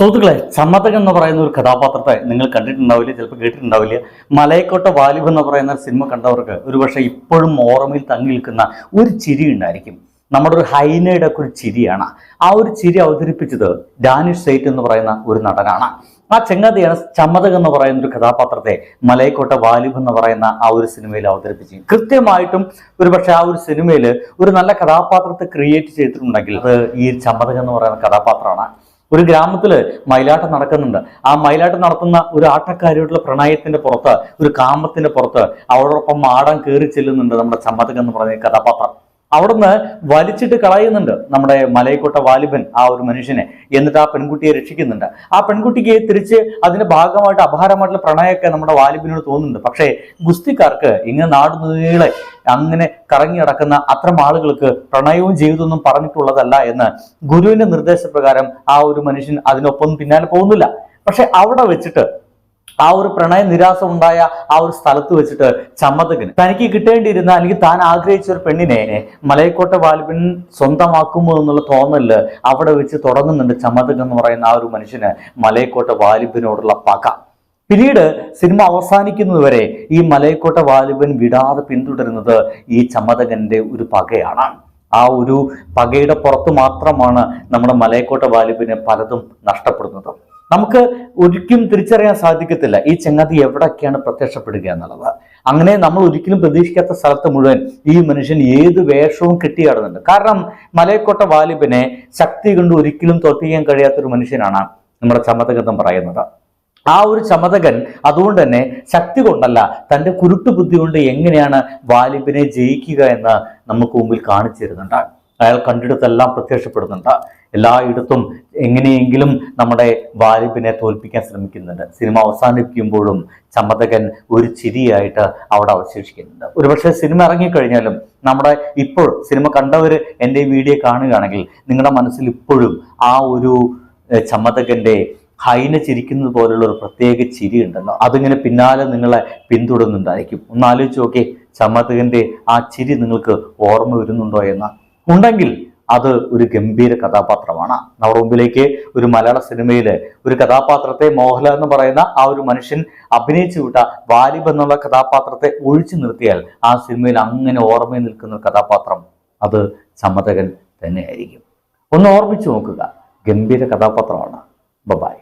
സുഹൃത്തുക്കളെ സമ്മതകൻ എന്ന് പറയുന്ന ഒരു കഥാപാത്രത്തെ നിങ്ങൾ കണ്ടിട്ടുണ്ടാവില്ല ചിലപ്പോൾ കേട്ടിട്ടുണ്ടാവില്ല. മലയക്കോട്ട വാലിബ് എന്ന് പറയുന്ന സിനിമ കണ്ടവർക്ക് ഒരുപക്ഷെ ഇപ്പോഴും ഓർമ്മയിൽ തങ്ങി നിൽക്കുന്ന ഒരു ചിരി ഉണ്ടായിരിക്കും. നമ്മുടെ ഒരു ഹൈനയുടെ ഒക്കെ ഒരു ചിരിയാണ്. ആ ഒരു ചിരി അവതരിപ്പിച്ചത് ഡാനിഷ് സെയ്റ്റ് എന്ന് പറയുന്ന ഒരു നടനാണ്. ആ ചെങ്ങാതിയാണ് ചമ്മതക് എന്ന് പറയുന്ന ഒരു കഥാപാത്രത്തെ മലയക്കോട്ട വാലിബ് എന്ന് പറയുന്ന ആ ഒരു സിനിമയിൽ അവതരിപ്പിച്ചു കൃത്യമായിട്ടും ഒരുപക്ഷെ ആ ഒരു സിനിമയിൽ ഒരു നല്ല കഥാപാത്രത്തെ ക്രിയേറ്റ് ചെയ്തിട്ടുണ്ടെങ്കിൽ അത് ഈ ചമ്മതക് എന്ന് പറയുന്ന കഥാപാത്രമാണ്. ഒരു ഗ്രാമത്തിൽ മയിലാട്ടം നടക്കുന്നുണ്ട്. ആ മയിലാട്ടം നടത്തുന്ന ഒരു ആട്ടക്കാരിയോടുള്ള പ്രണയത്തിന്റെ പുറത്ത് ഒരു കാമത്തിന്റെ പുറത്ത് അവളോടൊപ്പം മാടം കയറി ചെല്ലുന്നുണ്ട് നമ്മുടെ ചമ്മതകം എന്ന് പറഞ്ഞ കഥാപാത്രം. അവിടുന്ന് വലിച്ചിട്ട് കളയുന്നുണ്ട് നമ്മുടെ മലയക്കോട്ട വാലിബൻ ആ ഒരു മനുഷ്യനെ. എന്നിട്ട് ആ പെൺകുട്ടിയെ രക്ഷിക്കുന്നുണ്ട്. ആ പെൺകുട്ടിക്ക് തിരിച്ച് അതിന്റെ ഭാഗമായിട്ട് അപഹാരമായിട്ടുള്ള പ്രണയമൊക്കെ നമ്മുടെ വാലിബിനോട് തോന്നുന്നുണ്ട്. പക്ഷേ ഗുസ്തിക്കാർക്ക് ഇങ്ങനെ നാടുനീളെ അങ്ങനെ കറങ്ങി നടക്കുന്ന അത്തരം ആളുകൾക്ക് പ്രണയവും ജീവിതമൊന്നും പറഞ്ഞിട്ടുള്ളതല്ല എന്ന് ഗുരുവിന്റെ നിർദ്ദേശപ്രകാരം ആ ഒരു മനുഷ്യൻ അതിനൊപ്പം പിന്നാലെ പോകുന്നില്ല. പക്ഷെ അവിടെ വെച്ചിട്ട് ആ ഒരു പ്രണയ നിരാശ ഉണ്ടായ ആ ഒരു സ്ഥലത്ത് വെച്ചിട്ട് ചമ്മതകന് തനിക്ക് കിട്ടേണ്ടിയിരുന്ന അല്ലെങ്കിൽ താൻ ആഗ്രഹിച്ച ഒരു പെണ്ണിനെ മലയക്കോട്ട വാലിബൻ സ്വന്തമാക്കുമോ എന്നുള്ള തോന്നൽ അവിടെ വെച്ച് തുടങ്ങുന്നുണ്ട് ചമ്മതകൻ എന്ന് പറയുന്ന ആ ഒരു മനുഷ്യന് മലയക്കോട്ട വാലിബിനോടുള്ള പക. പിന്നീട് സിനിമ അവസാനിക്കുന്നതുവരെ ഈ മലയക്കോട്ട വാലിബൻ വിടാതെ പിന്തുടരുന്നത് ഈ ചമ്മതകന്റെ ഒരു പകയാണ്. ആ ഒരു പകയുടെ പുറത്ത് മാത്രമാണ് നമ്മുടെ മലയക്കോട്ട വാലിബിന് പലതും നഷ്ടപ്പെടുന്നത്. നമുക്ക് ഒരിക്കലും തിരിച്ചറിയാൻ സാധിക്കത്തില്ല ഈ ചങ്ങാതി എവിടെയൊക്കെയാണ് പ്രത്യക്ഷപ്പെടുക എന്നുള്ളത്. അങ്ങനെ നമ്മൾ ഒരിക്കലും പ്രതീക്ഷിക്കാത്ത സ്ഥലത്ത് മുഴുവൻ ഈ മനുഷ്യൻ ഏത് വേഷവും കെട്ടിയാടുന്നുണ്ട്. കാരണം മലയക്കോട്ട വാലിബിനെ ശക്തി കൊണ്ട് ഒരിക്കലും തോൽപ്പിക്കാൻ കഴിയാത്തൊരു മനുഷ്യനാണ് നമ്മുടെ ചമതകൃതം പറയുന്നത്. ആ ഒരു ചമതകൻ അതുകൊണ്ട് തന്നെ ശക്തി കൊണ്ടല്ല തന്റെ കുരുട്ടു ബുദ്ധി കൊണ്ട് എങ്ങനെയാണ് വാലിബിനെ ജയിക്കുക എന്ന് നമുക്ക് മുമ്പിൽ കാണിച്ചു തരുന്നുണ്ട്. അയാൾ കണ്ടിടത്തെല്ലാം പ്രത്യക്ഷപ്പെടുന്നുണ്ട്. എല്ലായിടത്തും എങ്ങനെയെങ്കിലും നമ്മുടെ വാലിബിനെ തോൽപ്പിക്കാൻ ശ്രമിക്കുന്നുണ്ട്. സിനിമ അവസാനിപ്പിക്കുമ്പോഴും ചമ്മതകൻ ഒരു ചിരിയായിട്ട് അവിടെ അവശേഷിക്കുന്നുണ്ട്. ഒരുപക്ഷെ സിനിമ ഇറങ്ങിക്കഴിഞ്ഞാലും നമ്മുടെ ഇപ്പോൾ സിനിമ കണ്ടവർ എന്റെ വീഡിയോ കാണുകയാണെങ്കിൽ നിങ്ങളുടെ മനസ്സിൽ ഇപ്പോഴും ആ ഒരു ചമ്മതകന്റെ ഹൈന ചിരിക്കുന്നത് പോലുള്ള ഒരു പ്രത്യേക ചിരി ഉണ്ടല്ലോ. അതിങ്ങനെ പിന്നാലെ നിങ്ങളെ പിന്തുടരുന്നുണ്ടായിരിക്കും. ഒന്ന് ആലോചിച്ച് നോക്കേ ചമ്മതകന്റെ ആ ചിരി നിങ്ങൾക്ക് ഓർമ്മ വരുന്നുണ്ടോ എന്ന്. ഉണ്ടെങ്കിൽ അത് ഒരു ഗംഭീര കഥാപാത്രമാണ്. നമ്മുടെ മുമ്പിലേക്ക് ഒരു മലയാള സിനിമയിലെ ഒരു കഥാപാത്രത്തെ മോഹല എന്ന് പറയുന്ന ആ ഒരു മനുഷ്യൻ അഭിനയിച്ചു വിട്ട വാലിബ് എന്നുള്ള കഥാപാത്രത്തെ ഒഴിച്ചു നിർത്തിയാൽ ആ സിനിമയിൽ അങ്ങനെ ഓർമ്മയിൽ നിൽക്കുന്ന കഥാപാത്രം അത് ചമ്മതകൻ തന്നെയായിരിക്കും. ഒന്ന് ഓർമ്മിച്ചു നോക്കുക. ഗംഭീര കഥാപാത്രമാണ്. ബബായ്